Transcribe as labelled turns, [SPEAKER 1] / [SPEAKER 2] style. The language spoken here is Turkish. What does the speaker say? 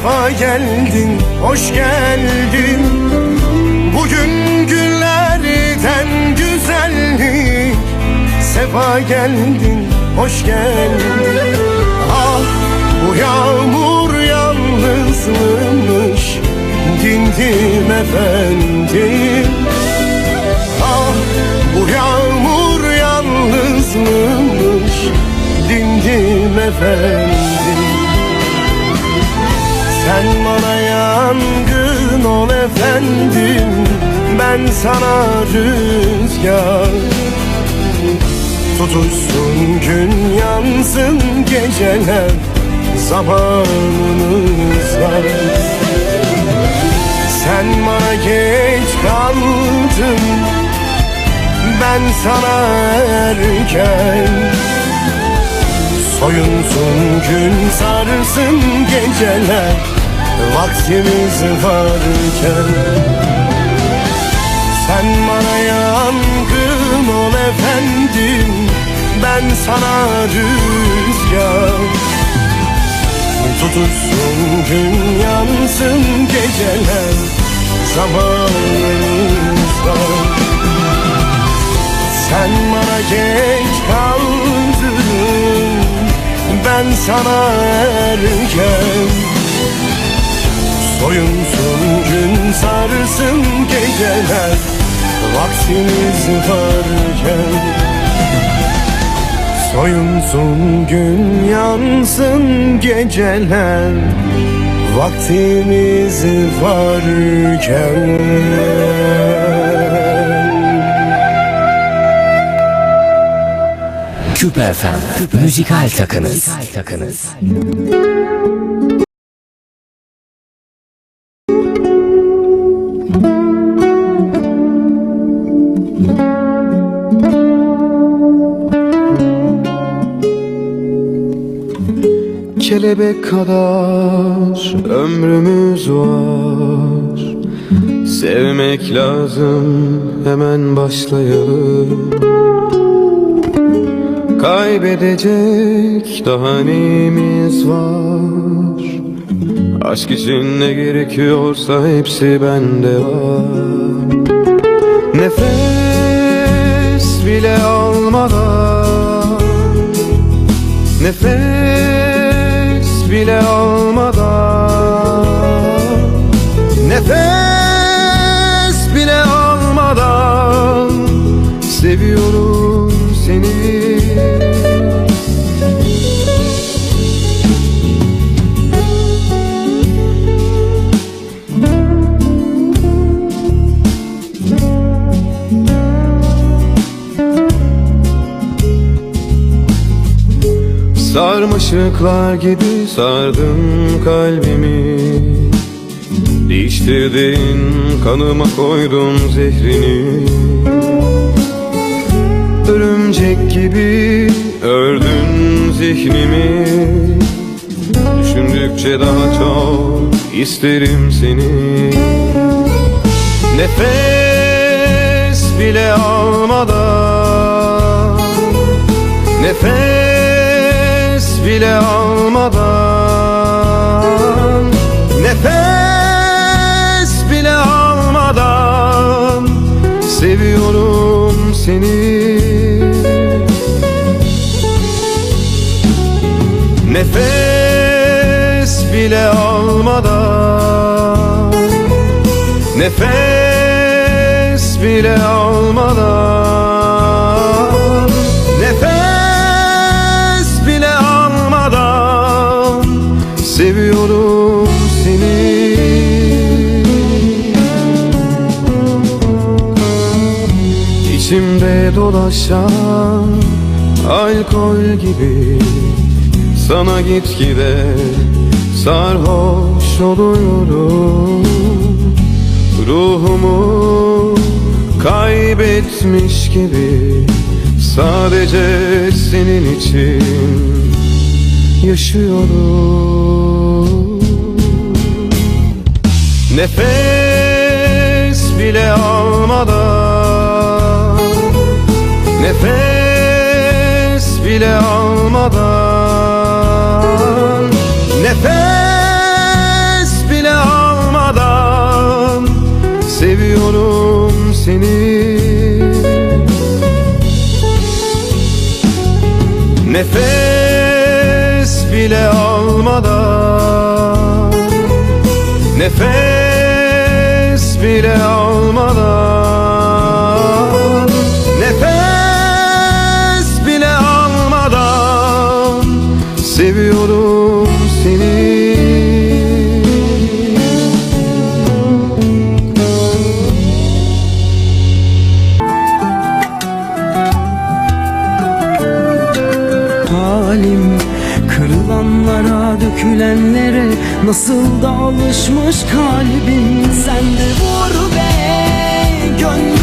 [SPEAKER 1] sefa geldin, hoş geldin. Bugün günlerden güzellik Sefa geldin, hoş geldin. Ah bu yağmur yalnızmış Dindim efendim. Ah bu yağmur yalnızmış Dindim efendim Sen bana yangın ol efendim Ben sana rüzgar. Tutuşsun gün yansın geceler Zamanımız var Sen bana geç kaldın Ben sana erken. Soyunsun gün sarsın geceler Vaktimiz varken Sen bana yangın ol efendim Ben sana rüzgar. Tutuşsun gün yansın geceler Zamanımız Sen bana geç kaldın Ben sana erken Soyunsun gün sarsın geceler Vaktimiz varken. Soyunsun gün yansın geceler Vaktimiz varken.
[SPEAKER 2] Küpe FM Müzikal Takınız. Takınız
[SPEAKER 3] Kelebek kadar ömrümüz var. Sevmek lazım hemen başlayalım. Kaybedecek daha neyimiz var? Aşk için ne gerekiyorsa hepsi bende var. Nefes bile almadan Nefes bile almadan Sarmaşıklar gibi sardın kalbimi. Değiştirdin kanıma koydun zehrini. Örümcek gibi ördün zihnimi. Düşündükçe daha çok isterim seni. Nefes bile almadan Nefes bile almadan Nefes bile almadan Seviyorum seni. Nefes bile almadan Nefes bile almadan dolaşan alkol gibi Sana gitgide sarhoş oluyorum. Ruhumu kaybetmiş gibi Sadece senin için yaşıyorum. Nefes bile almadan bile almadan Nefes bile almadan Seviyorum seni. Nefes bile almadan Nefes bile almadan
[SPEAKER 4] halim. Kırılanlara, dökülenlere nasıl da alışmış kalbim? Sen de vur be gönlüm